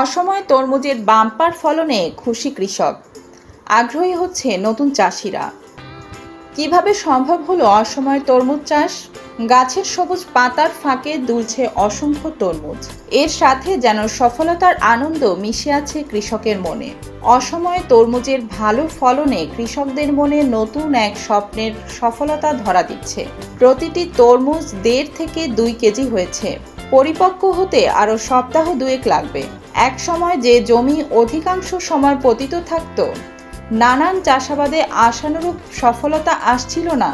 অসময়ে তরমুজের বাম্পার ফলনে খুশি কৃষক। আগ্রহী হচ্ছে নতুন চাষিরা। কীভাবে সম্ভব হলো অসময়ে তরমুজ চাষ? গাছের সবুজ পাতার ফাঁকে দুলছে অসংখ্য তরমুজ। এর সাথে যেন সফলতার আনন্দ মিশে আছে কৃষকের মনে। অসময়ে তরমুজের ভালো ফলনে কৃষকদের মনে নতুন এক স্বপ্নের সফলতা ধরা দিচ্ছে। প্রতিটি তরমুজ দেড় থেকে দুই কেজি হয়েছে। পরিপক্ক হতে আরও সপ্তাহ দুয়েক লাগবে। এক সময় যে জমি অধিকাংশ সময় পতিত থাকত নানান চাষাবাদে আশানুরূপ সফলতা আসছিল না।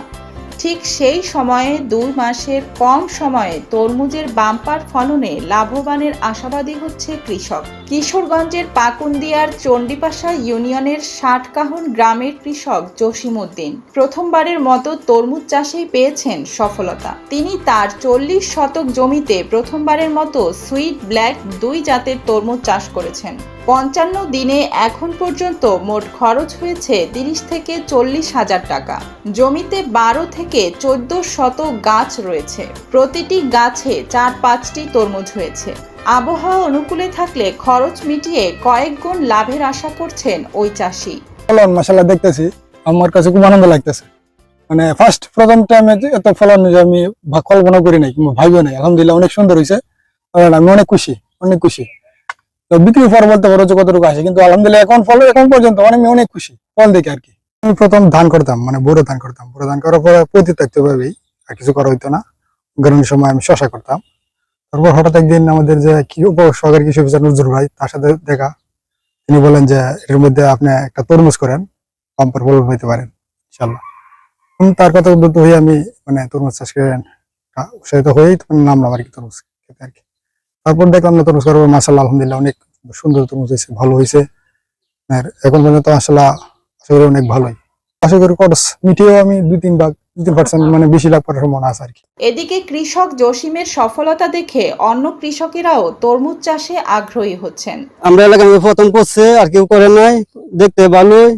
ঠিক সেই সময়ে দুই মাসের কম সময়ে তরমুজের বাম্পার ফলনে লাভবানের আশাবাদী হচ্ছে কৃষক। কিশোরগঞ্জের পাকুন্দিয়ার চণ্ডীপাশা ইউনিয়নের ষাটকাহন গ্রামের কৃষক জসিমউদ্দিন। প্রথমবারের মতো তরমুজ চাষেই পেয়েছেন সফলতা। তিনি তার চল্লিশ শতক জমিতে প্রথমবারের মতো সুইট ব্ল্যাক দুই জাতের তরমুজ চাষ করেছেন। পঞ্চান্ন দিনে এখন পর্যন্ত মোট খরচ হয়েছে তিরিশ থেকে চল্লিশ হাজার টাকা। জমিতে বারো থেকে চোদ্দ শত গাছ রয়েছে। প্রতিটি গাছে চার পাঁচটি তরমুজ হয়েছে। আবহাওয়া অনুকূলে থাকলে খরচ মিটিয়ে কয়েক গুণ লাভের আশা করছেন ওই চাষি। ফলন মাসাল্লাহ দেখতেছি। আমার কাছে খুব আনন্দ লাগতেছে। মানে ফার্স্ট প্রথম টাইমে এত ফলন আমি কল্পনা করি নাই ভাবিও নাই। আলহামদুলিল্লাহ অনেক সুন্দর হয়েছে আমি অনেক খুশি অনেক খুশি। তো বিক্রি পর বলতে পারো যে কতটুকু আসে, কিন্তু আলহামদুলিল্লাহ এখন ফল, এখন পর্যন্ত মানে আমি অনেক খুশি। ফল দেখে আর কি। আমি প্রথম ধান করতাম মানে বড় ধান করতাম। বড় ধান করার পরে প্রতি থাকতে ভাবেই আর কিছু করা হইতো না। গরমের সময় আমি শশা করতাম। তারপর হঠাৎ একদিন আমাদের যে কি উপ সহকারী কৃষি অফিসার নজরুল ভাই, তার সাথে দেখা। তিনি বলেন যে এর মধ্যে আপনি একটা তরমুজ করেন, পাম্পের ফলন হইতে পারেন ইনশাল্লাহ তার কথা উদ্বুদ্ধ হয়ে আমি মানে তরমুজ চাষ করেন। উৎসাহিত হয়েই নামলাম আর কি তরমুজ খেতে আর কি। তারপর দেখলাম না তরমুজ করার মাসাল্লাহ আলহামদুলিল্লাহ অনেক সুন্দর তরমুজ হয়েছে ভালো হয়েছে। আর এখন পর্যন্ত মাসাল্লাহ আশা করি অনেক ভালোই। আশা করি খরচ মিটিয়েও আমি দুই তিন ভাগ মানে বেশি লাভ করার সম্ভাবনা আছে আর কি। এদিকে কৃষক জসিমের সফলতা দেখে অন্য কৃষকেরাও তরমুজ চাষে আগ্রহী হচ্ছেন। আমরা এলাকায় প্রথম করছে আর কেউ করে নাই দেখতে ভালোই।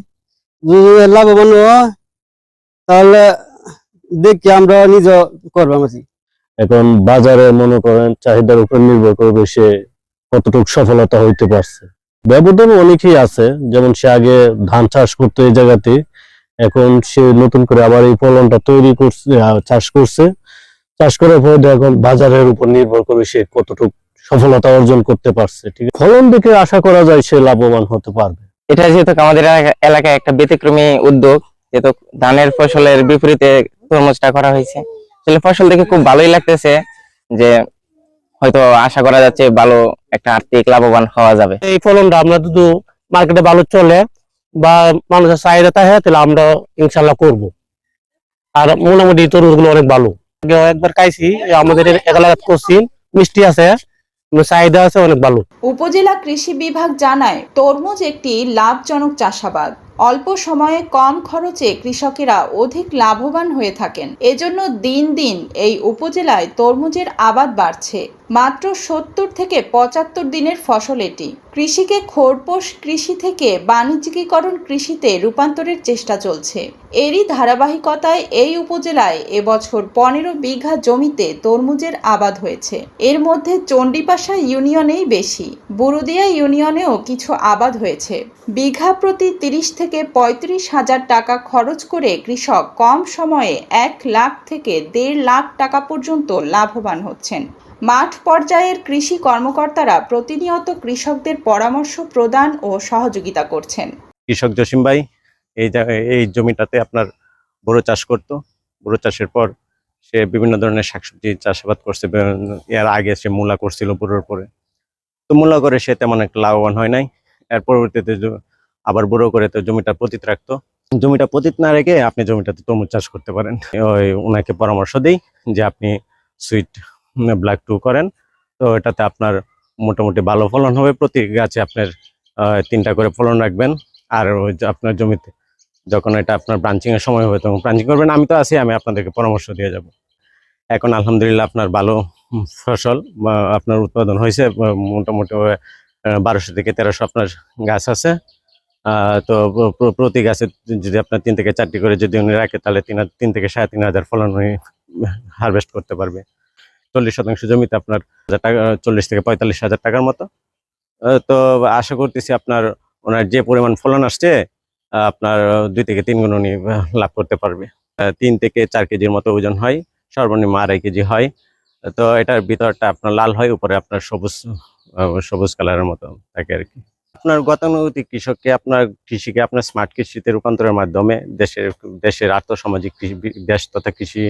যদি লাভবান তাহলে দেখি আমরা নিজ করব আমি এখন বাজারে মনে করেন চাহিদার উপর নির্ভর করবে সে কতটুকু সফলতা হইতে পারছে। ব্যবধান অনেকেই আছে, যেমন সে আগে ধান চাষ করতো এই জায়গাতে, এখন সে নতুন করে আবার এই ফলনটা তৈরি করছে চাষ করছে। চাষ করার পরে এখন বাজারের উপর নির্ভর করে সে কতটুকু সফলতা অর্জন করতে পারছে, ঠিক আছে? ফলন দেখে আশা করা যায় সে লাভবান হতে পারবে। এটা যেহেতু আমাদের এলাকায় একটা ব্যতিক্রমী উদ্যোগ, যেহেতু ধানের ফসলের বিপরীতে তরমুজটা করা হয়েছে। আসলে ফসল দেখে খুব ভালোই লাগতেছে যে হয়তো আশা করা যাচ্ছে ভালো একটা আর্থিক লাভবান হওয়া যাবে। এই ফলনটা আমরা যদি মার্কেটে ভালো চলে বা মানুষের চাহিদা থাকে তাহলে আমরা ইনশাল্লাহ করব। আর মোটামুটি তরমুজগুলো অনেক ভালো। একবার খাইছি আমাদের এলাকাত করছি মিষ্টি আছে চাহিদা আছে অনেক ভালো। উপজেলা কৃষি বিভাগ জানায় তরমুজ একটি লাভজনক চাষাবাদ। অল্প সময়ে কম খরচে কৃষকেরা অধিক লাভবান হয়ে থাকেন। এজন্য দিন দিন এই উপজেলায় তরমুজের আবাদ বাড়ছে। মাত্র সত্তর থেকে পঁচাত্তর দিনের ফসল এটি। কৃষিকে খোরপোশ কৃষি থেকে বাণিজ্যিকীকরণ কৃষিতে রূপান্তরের চেষ্টা চলছে। এরই ধারাবাহিকতায় এই উপজেলায় এবছর পনেরো বিঘা জমিতে তরমুজের আবাদ হয়েছে। এর মধ্যে চণ্ডীপাশা ইউনিয়নেই বেশি। বুরুদিয়া ইউনিয়নেও কিছু আবাদ হয়েছে। বিঘা প্রতি তিরিশ থেকে পঁয়ত্রিশ হাজার টাকা খরচ করে কৃষক কম সময়ে এক লাখ থেকে দেড় লাখ টাকা পর্যন্ত লাভবান হচ্ছেন। মাঠ পর্যায়ের কৃষি কর্মকর্তারা প্রতিনিয়ত কৃষকদের পরামর্শ প্রদান ও সহযোগিতা করছেন। কৃষক জসিম ভাই, এই এই জমিটাতে আপনার বড় চাষ করত। বড় চাষের পর সে বিভিন্ন ধরনের শাকসবজি চাষাবাদ করছে এর আগে সে মূলা করছিল বুড়োর পরে। তো মূলা করে সে তেমন একটা লাভবান হয় নাই। এর পরবর্তীতে আবার বুড়ো করে তো জমিটা পতিত রাখতো। জমিটা পতিত না রেখে আপনি জমিটাতে তরমুজ চাষ করতে পারেন। ওই ওনাকে পরামর্শ দিই যে আপনি সুইট ব্ল্যাক টু করেন। তো এটাতে আপনার মোটামুটি ভালো ফলন হবে। প্রতি গাছে আপনার তিনটা করে ফলন রাখবেন। আর ওই আপনার জমিতে যখন এটা আপনার ব্রাঞ্চিংয়ের সময় হবে তখন ব্রাঞ্চিং করবেন। আমি তো আছি, আমি আপনাদেরকে পরামর্শ দিয়ে যাব। এখন আলহামদুলিল্লাহ আপনার ভালো ফসল আপনার উৎপাদন হয়েছে। মোটামুটি বারোশো থেকে তেরোশো আপনার গাছ আছে। তো প্র- প্র- প্রতি গাছে যদি আপনার তিন থেকে চারটি করে যদি উনি রাখে, তাহলে তিন তিন থেকে সাড়ে তিন হাজার ফলন উনি হারভেস্ট করতে পারবে। চল্লিশ শতাংশ জমিতে আপনার টাকা, চল্লিশ থেকে পঁয়তাল্লিশ হাজার টাকার মতো। তো আশা করতেছি আপনার ওনার যে পরিমাণ ফলন আসছে আপনার দুই থেকে তিন গুণ উনি লাভ করতে পারবে। তিন থেকে চার কেজির মতো ওজন হয়, সর্বনিম্ন আড়াই কেজি হয়। তো এটার ভিতরটা আপনার লাল হয়, উপরে আপনার সবুজ সবুজ কালারের মতো থাকে আর কি। আপনার গতানুগতিক কৃষককে, আপনার কৃষিকে, আপনার স্মার্ট কৃষিতে রূপান্তরের মাধ্যমে দেশের দেশের আর্থসামাজিক কৃষি, দেশ তথা কৃষি,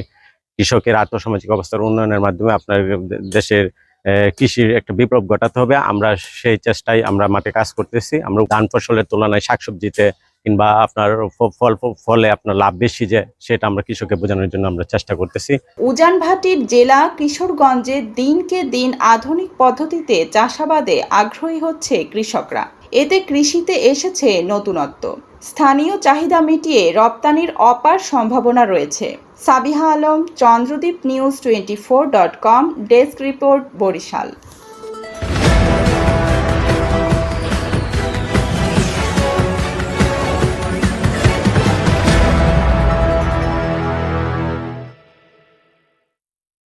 কৃষকের আর্থসামাজিক অবস্থার উন্নয়নের মাধ্যমে আপনার দেশের কৃষির একটা বিপ্লব ঘটাতে হবে। আমরা সেই চেষ্টায় আমরা মাঠে কাজ করতেছি। আমরা ধান ফসলের তুলনায় শাকসবজিতে কিংবা আপনার ফল ফলে আপনার লাভ বেশি যে, সেটা আমরা কৃষককে বোঝানোর জন্য আমরা চেষ্টা করতেছি। উজান ভাটির জেলা কিশোরগঞ্জে দিনকে দিন আধুনিক পদ্ধতিতে চাষাবাদে আগ্রহী হচ্ছে কৃষকরা। এতে কৃষিতে এসেছে নতুনত্ব। স্থানীয় চাহিদা মিটিয়ে রপ্তানির অপার সম্ভাবনা রয়েছে। Sabiha Alam Chandradwip news twenty four dot com, desk report, Barishal.